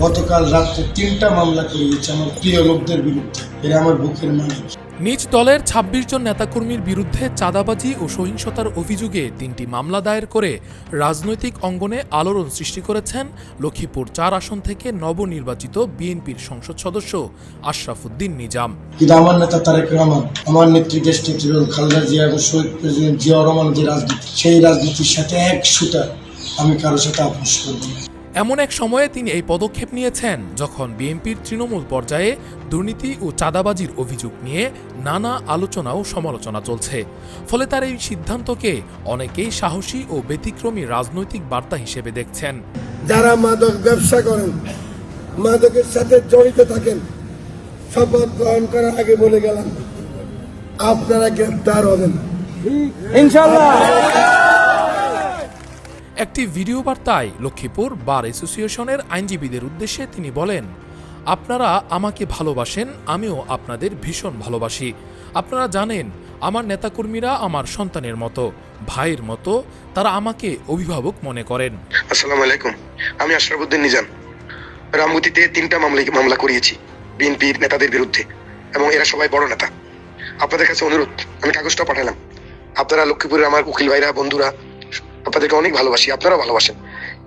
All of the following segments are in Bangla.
গতকাল রাত্রে তিনটা মামলা করিয়েছে আমার প্রিয় লোকদের বিরুদ্ধে। এরা আমার বুকের মালিক। নিজ দলের ২৬ জন নেতাকর্মীর বিরুদ্ধে চাঁদাবাজি ও সহিংসতার অভিযোগে তিনটি মামলা দায়ের করে রাজনৈতিক অঙ্গনে আলোড়ন সৃষ্টি করেছেন লক্ষ্মীপুর চার আসন থেকে নবনির্বাচিত বিএনপির সংসদ সদস্য আশরাফুদ্দিন নিজাম। কিন্তু আমার নেতা তারেক রহমান আমার নেত্রী দেশ নেত্রী খালেদা জিয়া এবং শহীদ প্রেসিডেন্ট জিয়া রহমান যে রাজনীতি সেই রাজনীতির সাথে এক সুতা আমি কারোর সাথে আপোষ করব এমন এক সময়ে তিনি এই পদক্ষেপ নিয়েছেন যখন বিএনপির তৃণমূল পর্যায়ে দুর্নীতি ও চাঁদাবাজির অভিযোগ নিয়ে নানা আলোচনা ও সমালোচনা চলছে। ফলে তার এই সিদ্ধান্তকে অনেকেই সাহসী ও ব্যতিক্রমী রাজনৈতিক বার্তা হিসেবে দেখছেন। যারা মাদক ব্যবসা করেন মাদকের সাথে জড়িত থাকেন শপথ গ্রহণ করার আগে বলে গেলাম আপনারা গ্রেপ্তার হবেন। একটি ভিডিও বার্তায় লক্ষ্মীপুর বার অ্যাসোসিয়েশনের আইনজীবীদের উদ্দেশ্যে তিনি বলেন, আপনারা আমাকে ভালোবাসেন, আমিও আপনাদের ভীষণ ভালোবাসি। আপনারা জানেন, আমার নেতাকর্মীরা আমার সন্তানের মতো, ভাইয়ের মতো, তারা আমাকে অভিভাবক মনে করেন। আসসালামু আলাইকুম, আমি আশরাফুদ্দিন নিজাম। রামগতিতে তিনটা মামলা মামলা করিয়েছি, বিএনপির নেতাদের বিরুদ্ধে, এবং এরা সবাই বড় নেতা। আপনাদের কাছে অনুরোধ, আমি কাগজটা পাঠালাম। আপনারা লক্ষ্মীপুরের আমার উকিল ভাইরা, বন্ধুরা আপনাদেরকে অনেক ভালোবাসি, আপনারাও ভালোবাসেন।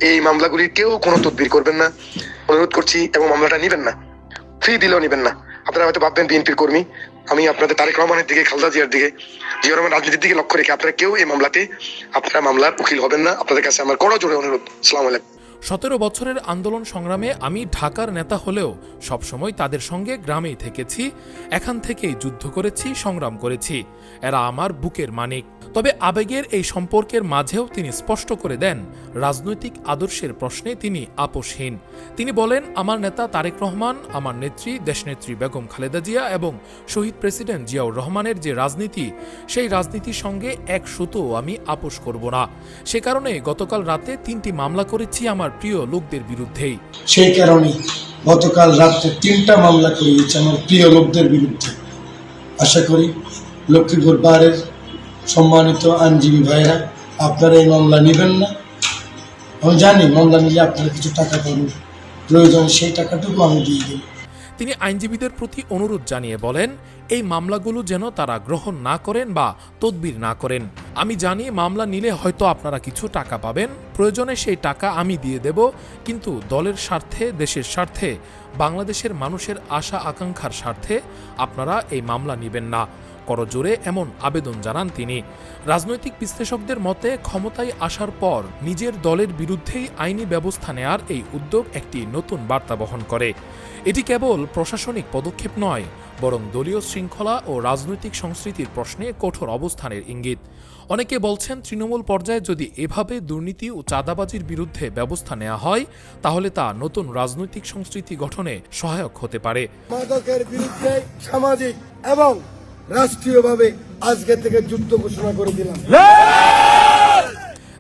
এই মামলাগুলির কেউ কোনো তদবির করবেন না, অনুরোধ করছি এবং মামলাটা নেবেন না। ফ্রি দিলেও নেবেন না। আপনারা হয়তো ভাববেন বিএনপির কর্মী, আমি আপনাদের তারেক রহমানের দিকে, খালদা জিয়ার দিকে, জিয়া রহমান রাজনীতির দিকে লক্ষ্য রেখে আপনারা কেউ এই মামলাতে আপনারা মামলার উকিল হবেন না। আপনাদের কাছে আমার কড়া জোরে অনুরোধ। সালাম আলাইকুম। সতেরো বছরের আন্দোলন সংগ্রামে আমি ঢাকার নেতা হলেও সবসময় তাদের সঙ্গে গ্রামেই থেকেছি, এখান থেকেই যুদ্ধ করেছি, সংগ্রাম করেছি। এরা আমার বুকের মানিক। তবে আবেগের এই সম্পর্কের মাঝেও তিনি স্পষ্ট করে দেন, রাজনৈতিক আদর্শের প্রশ্নে তিনি আপোষহীন। তিনি বলেন, আমার নেতা তারেক রহমান, আমার নেত্রী দেশনেত্রী বেগম খালেদা জিয়া এবং শহীদ প্রেসিডেন্ট জিয়াউর রহমানের যে রাজনীতি, সেই রাজনীতির সঙ্গে এক সুতো আমি আপোষ করব না। সে কারণে গতকাল রাতে তিনটি মামলা করেছি আমার প্রিয় লোকদের বিরুদ্ধেই। সেই কারণে গতকাল রাত্রে তিনটা মামলা করিয়েছে আমার প্রিয় লোকদের বিরুদ্ধে। আশা করি লক্ষ্মীপুর বারের সম্মানিত আইনজীবী ভাইরা আপনারা এই মামলা নেবেন না। আমি জানি মামলা নিলে আপনারা কিছু টাকা পাবেন। প্রয়োজনে সেই টাকাটুকু আমি দিয়ে দেবো। তিনি আইনজীবীদের প্রতি অনুরোধ জানিয়ে বলেন, এই মামলাগুলো যেন তারা গ্রহণ না করেন বা তদবির না করেন। আমি জানি মামলা নিলে হয়তো আপনারা কিছু টাকা পাবেন। প্রয়োজনে সেই টাকা আমি দিয়ে দেব, কিন্তু দলের স্বার্থে, দেশের স্বার্থে, বাংলাদেশের মানুষের আশা আকাঙ্ক্ষার স্বার্থে আপনারা এই মামলা নেবেন না। করজোরে এমন আবেদন জানান তিনি। রাজনৈতিক বিশ্লেষকদের মতে, ক্ষমতায় আসার পর নিজের দলের বিরুদ্ধেই আইনি ব্যবস্থা নেয়ার এই উদ্যোগ একটি নতুন বার্তা বহন করে। এটি কেবল প্রশাসনিক পদক্ষেপ নয়, বরং দলীয় শৃঙ্খলা ও রাজনৈতিক সংস্কৃতির প্রশ্নে কঠোর অবস্থানের ইঙ্গিত। অনেকে বলছেন, তৃণমূল পর্যায়ে যদি এভাবে দুর্নীতি ও চাঁদাবাজির বিরুদ্ধে ব্যবস্থা নেওয়া হয়, তাহলে তা নতুন রাজনৈতিক সংস্কৃতি গঠনে সহায়ক হতে পারে। মাদকের বিরুদ্ধে সামাজিক এবং রাষ্ট্রীয়ভাবে আজকে থেকে যুদ্ধ ঘোষণা করে দিলাম।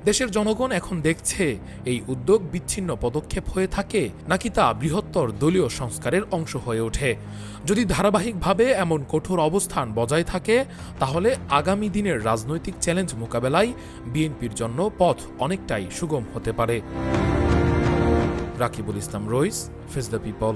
দেশের জনগণ এখন দেখছে এই উদ্যোগ বিচ্ছিন্ন পদক্ষেপ হয়ে থাকে নাকি তা বৃহত্তর দলীয় সংস্কারের অংশ হয়ে ওঠে। যদি ধারাবাহিকভাবে এমন কঠোর অবস্থান বজায় থাকে, তাহলে আগামী দিনের রাজনৈতিক চ্যালেঞ্জ মোকাবেলায় বিএনপির জন্য পথ অনেকটাই সুগম হতে পারে। Rakibul Islam Rais face the people